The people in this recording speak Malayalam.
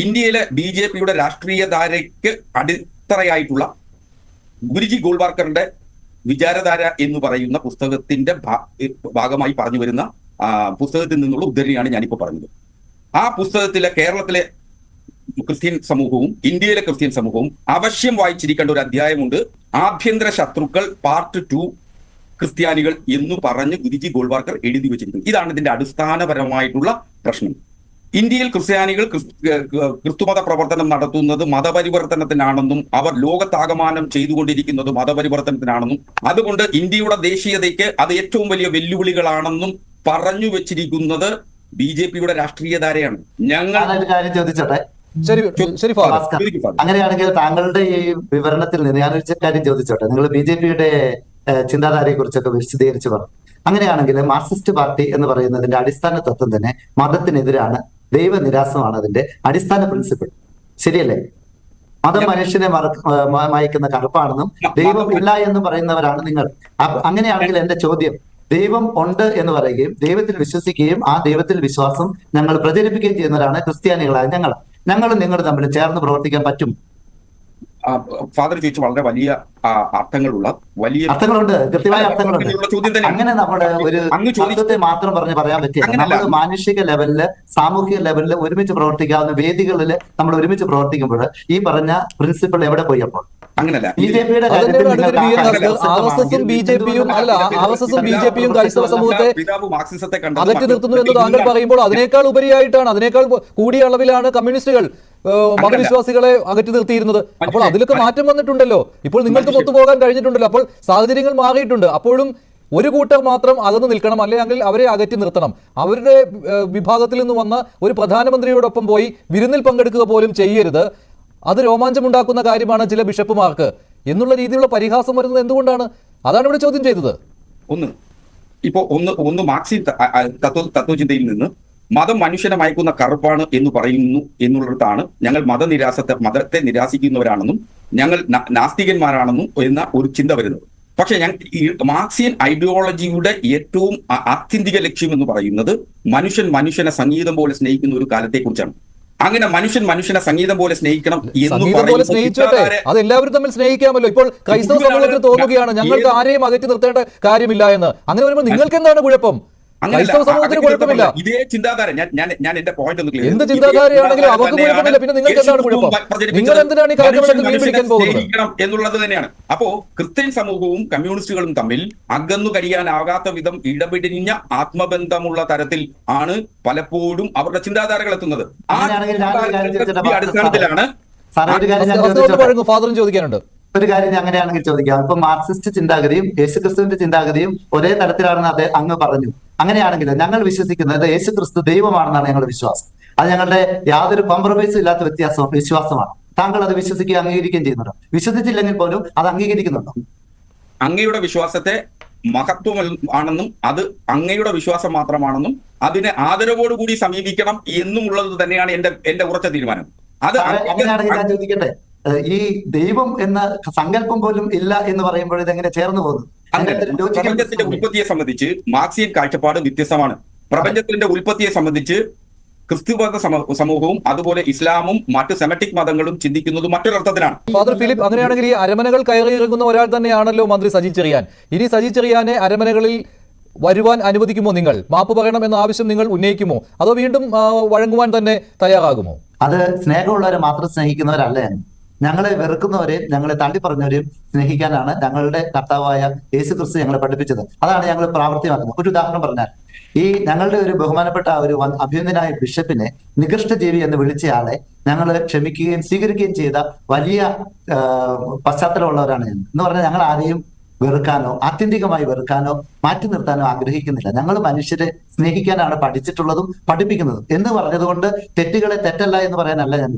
ഇന്ത്യയിലെ ബി ജെ പിയുടെ രാഷ്ട്രീയ ധാരയ്ക്ക് അടിത്തറയായിട്ടുള്ള ഗുരുജി ഗോൾവാർക്കറിന്റെ വിചാരധാര എന്ന് പറയുന്ന പുസ്തകത്തിന്റെ ഭാഗമായി പറഞ്ഞു വരുന്ന പുസ്തകത്തിൽ നിന്നുള്ള ഉദ്ധരണിയാണ് ഞാനിപ്പോൾ പറഞ്ഞത്. ആ പുസ്തകത്തിലെ കേരളത്തിലെ ക്രിസ്ത്യൻ സമൂഹവും ഇന്ത്യയിലെ ക്രിസ്ത്യൻ സമൂഹവും അവശ്യം വായിച്ചിരിക്കേണ്ട ഒരു അധ്യായമുണ്ട്. ആഭ്യന്തര ശത്രുക്കൾ പാർട്ട് ടു ക്രിസ്ത്യാനികൾ എന്ന് പറഞ്ഞ് ഗുരുജി ഗോൾവാർക്കർ എഴുതി വെച്ചിരിക്കുന്നു. ഇതാണ് ഇതിന്റെ അടിസ്ഥാനപരമായിട്ടുള്ള പ്രശ്നം. ഇന്ത്യയിൽ ക്രിസ്ത്യാനികൾ ക്രിസ്തുമത പ്രവർത്തനം നടത്തുന്നത് മതപരിവർത്തനത്തിനാണെന്നും അവർ ലോകത്താകമാനം ചെയ്തുകൊണ്ടിരിക്കുന്നത് മതപരിവർത്തനത്തിനാണെന്നും അതുകൊണ്ട് ഇന്ത്യയുടെ ദേശീയതയ്ക്ക് അത് ഏറ്റവും വലിയ വെല്ലുവിളികളാണെന്നും പറഞ്ഞു വെച്ചിരിക്കുന്നത് ബി ജെ പിയുടെ രാഷ്ട്രീയധാരയാണ്. ഞങ്ങൾ ഞാനൊരു കാര്യം ചോദിച്ചോട്ടെ? ശരി ശരി. അങ്ങനെയാണെങ്കിൽ താങ്കളുടെ ഈ വിവരണത്തിൽ നിന്ന് ഞാൻ ഒരു കാര്യം ചോദിച്ചോട്ടെ? നിങ്ങൾ ബി ജെ പിയുടെ ചിന്താധാരയെ കുറിച്ചൊക്കെ വിശദീകരിച്ചു പറഞ്ഞു. അങ്ങനെയാണെങ്കിൽ മാർക്സിസ്റ്റ് പാർട്ടി എന്ന് പറയുന്നതിന്റെ അടിസ്ഥാന തത്വം തന്നെ മതത്തിനെതിരാണ് ദൈവനിരാസമാണ് അതിന്റെ അടിസ്ഥാന പ്രിൻസിപ്പിൾ ശരിയല്ലേ? മതം മനുഷ്യനെ മയക്കുന്ന കറുപ്പാണെന്നും ദൈവം ഇല്ല എന്ന് പറയുന്നവരാണ് നിങ്ങൾ. അങ്ങനെയാണെങ്കിൽ എന്റെ ചോദ്യം ദൈവം ഉണ്ട് എന്ന് പറയുകയും ദൈവത്തിൽ വിശ്വസിക്കുകയും ആ ദൈവത്തിൽ വിശ്വാസം ഞങ്ങൾ പ്രചരിപ്പിക്കുകയും ചെയ്യുന്നവരാണ് ക്രിസ്ത്യാനികളായ ഞങ്ങൾ. ഞങ്ങളും നിങ്ങളും തമ്മിൽ ചേർന്ന് പ്രവർത്തിക്കാൻ പറ്റും. ഫാദർ ചോദിച്ച വളരെ വലിയ അർത്ഥങ്ങളുള്ള വലിയ അർത്ഥങ്ങളുണ്ട്. കൃത്യമായ അർത്ഥങ്ങളുണ്ട്. അങ്ങനെ നമ്മുടെ ഒരു അങ്ങ് ചോദിച്ച- മാത്രം പറഞ്ഞ് പറയാൻ പറ്റില്ല. നമ്മൾ മാനുഷിക ലെവലിൽ സാമൂഹിക ലെവലിൽ ഒരുമിച്ച് പ്രവർത്തിക്കാവുന്ന വേദികളിൽ നമ്മൾ ഒരുമിച്ച് പ്രവർത്തിക്കുമ്പോൾ ഈ പറഞ്ഞ പ്രിൻസിപ്പിൾ എവിടെ പോയി അപ്പോൾ? അങ്ങനല്ല. ബി ജെ പിയുടെ ബി ജെ പിയും അല്ല ബി ജെ പിയും ക്രൈസ്തവ സമൂഹത്തെ അകറ്റി നിർത്തുന്നു എന്ന് താങ്കൾ പറയുമ്പോൾ അതിനേക്കാൾ ഉപരിയായിട്ടാണ് അതിനേക്കാൾ കൂടിയ അളവിലാണ് കമ്മ്യൂണിസ്റ്റുകൾ മതവിശ്വാസികളെ അകറ്റി നിർത്തിയിരുന്നത്. അപ്പോൾ അതിലൊക്കെ മാറ്റം വന്നിട്ടുണ്ടല്ലോ. ഇപ്പോൾ നിങ്ങൾക്ക് ഒത്തുപോകാൻ കഴിഞ്ഞിട്ടുണ്ടല്ലോ. അപ്പോൾ സാഹചര്യങ്ങൾ മാറിയിട്ടുണ്ട്. അപ്പോഴും ഒരു കൂട്ടർ മാത്രം അകന്നു നിൽക്കണം. അല്ലെങ്കിൽ അവരെ അകറ്റി നിർത്തണം. അവരുടെ വിഭാഗത്തിൽ നിന്ന് വന്ന ഒരു പ്രധാനമന്ത്രിയോടൊപ്പം പോയി വിരുന്നിൽ പങ്കെടുക്കുക പോലും ചെയ്യരുത്. അത് രോമാഞ്ചമുണ്ടാക്കുന്ന കാര്യമാണ് ചില ബിഷപ്പുമാർക്ക്. എന്നുള്ള രീതിയിലുള്ള പരിഹാസം വരുന്നത് എന്തുകൊണ്ടാണ്? അതാണ് ഇവിടെ ചോദ്യം ചെയ്തത്. ഒന്ന് ഇപ്പോ ഒന്ന് ഒന്ന് മാർക്സി തത്വ തത്വചിന്തയിൽ നിന്ന് മതം മനുഷ്യനെ മയക്കുന്ന കറുപ്പാണ് എന്ന് പറയുന്നു എന്നുള്ളിടത്താണ് ഞങ്ങൾ മതനിരാസത്തെ മതത്തെ നിരാശിക്കുന്നവരാണെന്നും ഞങ്ങൾ നാസ്തികന്മാരാണെന്നും എന്ന ഒരു ചിന്ത വരുന്നത്. പക്ഷെ ഞാൻ ഈ മാർക്സിയൻ ഐഡിയോളജിയുടെ ഏറ്റവും ആത്യന്തിക ലക്ഷ്യം എന്ന് പറയുന്നത് മനുഷ്യൻ മനുഷ്യനെ സംഗീതം പോലെ സ്നേഹിക്കുന്ന ഒരു കാലത്തെക്കുറിച്ചാണ്. അങ്ങനെ മനുഷ്യൻ മനുഷ്യനെ സംഗീതം പോലെ സ്നേഹിക്കണം എന്ന് സംഗീതം പോലെ സ്നേഹിച്ചോട്ടെ അത് എല്ലാവരും തമ്മിൽ സ്നേഹിക്കാമല്ലോ. ഇപ്പോൾ ക്രൈസ്തവ സമൂഹത്തിന് തോന്നുകയാണ് ഞങ്ങൾക്ക് ആരെയും അകറ്റി നിർത്തേണ്ട കാര്യമില്ല എന്ന്. അങ്ങനെ വരുമ്പോൾ നിങ്ങൾക്ക് എന്താണ് കുഴപ്പം. ക്രൈസ്തവ സമൂഹത്തിന് കുഴപ്പമില്ല. ഇതേ ചിന്താധാര ഞാൻ ഞാൻ എന്റെ പോയിന്റ് ഒന്ന് ക്ലിയർ എന്ത്. ചിന്താധാരയാണെങ്കിലും അവർക്ക് കുഴപ്പമില്ല. പിന്നെ നിങ്ങൾക്ക് എന്താണ് കുഴപ്പം? നിങ്ങൾ എന്തിനാണ് ഈ പിടിക്കാൻ പോകുന്നത്? എന്നുള്ളത് തന്നെയാണ്. അപ്പോ ക്രിസ്ത്യൻ സമൂഹവും കമ്മ്യൂണിസ്റ്റുകളും തമ്മിൽ അകന്നു കഴിയാനാകാത്ത വിധം ഇടപെടിഞ്ഞ ആത്മബന്ധമുള്ള തരത്തിൽ ആണ് പലപ്പോഴും അവരുടെ ചിന്താധാരകൾ എത്തുന്നത്. ആ അടിസ്ഥാനത്തിലാണ്. ഫാദറും ചോദിക്കാനുണ്ട്. ഒരു കാര്യം ഞാൻ അങ്ങനെയാണെങ്കിൽ ചോദിക്കാം. ഇപ്പൊ മാർക്സിസ്റ്റ് ചിന്താഗതിയും യേശുക്രിസ്തുവിന്റെ ചിന്താഗതിയും ഒരേ തരത്തിലാണെന്ന് അദ്ദേഹം അങ്ങ് പറഞ്ഞു. അങ്ങനെയാണെങ്കിൽ ഞങ്ങൾ വിശ്വസിക്കുന്നത് യേശു ക്രിസ്തു ദൈവമാണെന്നാണ് ഞങ്ങളുടെ വിശ്വാസം. അത് ഞങ്ങളുടെ യാതൊരു കോംപ്രമൈസും ഇല്ലാത്ത വ്യത്യാസം വിശ്വാസമാണ്. താങ്കൾ അത് വിശ്വസിക്കുകയും അംഗീകരിക്കുകയും ചെയ്യുന്നുണ്ടോ? വിശ്വസിച്ചില്ലെങ്കിൽ പോലും അത് അംഗീകരിക്കുന്നുണ്ടോ? അങ്ങയുടെ വിശ്വാസത്തെ മഹത്വം ആണെന്നും അത് അങ്ങയുടെ വിശ്വാസം മാത്രമാണെന്നും അതിനെ ആദരവോടുകൂടി സമീപിക്കണം എന്നുമുള്ളത് തന്നെയാണ് എന്റെ എന്റെ ഉറച്ച തീരുമാനം. അത് അങ്ങനെയാണെങ്കിൽ ഞാൻ ചോദിക്കട്ടെ? ഈ ദൈവം എന്ന സങ്കല്പം പോലും ഇല്ല എന്ന് പറയുമ്പോൾ ഇതെങ്ങനെ ചേർന്ന് പോകുന്നു? പ്രപഞ്ചത്തിന്റെ? ഉൽപ്പത്തിയെ സംബന്ധിച്ച് മാർക്സിയൻ കാഴ്ചപ്പാട് വ്യത്യസ്തമാണ്. പ്രപഞ്ചത്തിന്റെ ഉൽപ്പത്തിയെ സംബന്ധിച്ച് ക്രിസ്തുമത സമ- സമൂഹവും അതുപോലെ ഇസ്ലാമും മറ്റു സെമറ്റിക് മതങ്ങളും ചിന്തിക്കുന്നത് മറ്റൊരർത്ഥത്തിലാണ് ഫാദർ ഫിലിപ്പ് അങ്ങനെയാണെങ്കിൽ ഈ അരമനകൾ കയറി ഇറങ്ങുന്ന ഒരാൾ തന്നെയാണല്ലോ മന്ത്രി സജി ചെറിയാൻ. ഇനി സജി ചെറിയാനെ അരമനകളിൽ വരുവാൻ അനുവദിക്കുമോ നിങ്ങൾ? മാപ്പ് പറയണം എന്ന ആവശ്യം നിങ്ങൾ ഉന്നയിക്കുമോ? അതോ വീണ്ടും വഴങ്ങുവാൻ തന്നെ തയ്യാറാകുമോ? അത് സ്നേഹമുള്ളവരെ മാത്രം സ്നേഹിക്കുന്നവരല്ല ഞങ്ങളെ വെറുക്കുന്നവരെയും ഞങ്ങളെ തള്ളിപ്പറഞ്ഞവരെയും സ്നേഹിക്കാനാണ് ഞങ്ങളുടെ കർത്താവായ യേശു ക്രിസ്തു ഞങ്ങളെ പഠിപ്പിച്ചത്. അതാണ് ഞങ്ങൾ പ്രാവർത്തികമാക്കുന്നത്. ഒരു ഉദാഹരണം പറഞ്ഞാൽ ഈ ഞങ്ങളുടെ ഒരു ബഹുമാനപ്പെട്ട ഒരു അഭ്യന്തനായ ബിഷപ്പിനെ നികൃഷ്ടജീവി എന്ന് വിളിച്ചയാളെ ഞങ്ങൾ ക്ഷമിക്കുകയും സ്വീകരിക്കുകയും ചെയ്ത വലിയ പശ്ചാത്തലമുള്ളവരാണ് ഞങ്ങൾ. എന്ന് പറഞ്ഞാൽ ഞങ്ങൾ ആരെയും വെറുക്കാനോ ആത്യന്തികമായി വെറുക്കാനോ മാറ്റി നിർത്താനോ ആഗ്രഹിക്കുന്നില്ല. ഞങ്ങൾ മനുഷ്യരെ സ്നേഹിക്കാനാണ് പഠിച്ചിട്ടുള്ളതും പഠിപ്പിക്കുന്നതും. എന്ന് പറഞ്ഞതുകൊണ്ട് തെറ്റുകളെ തെറ്റല്ല എന്ന് പറയാനല്ല ഞാൻ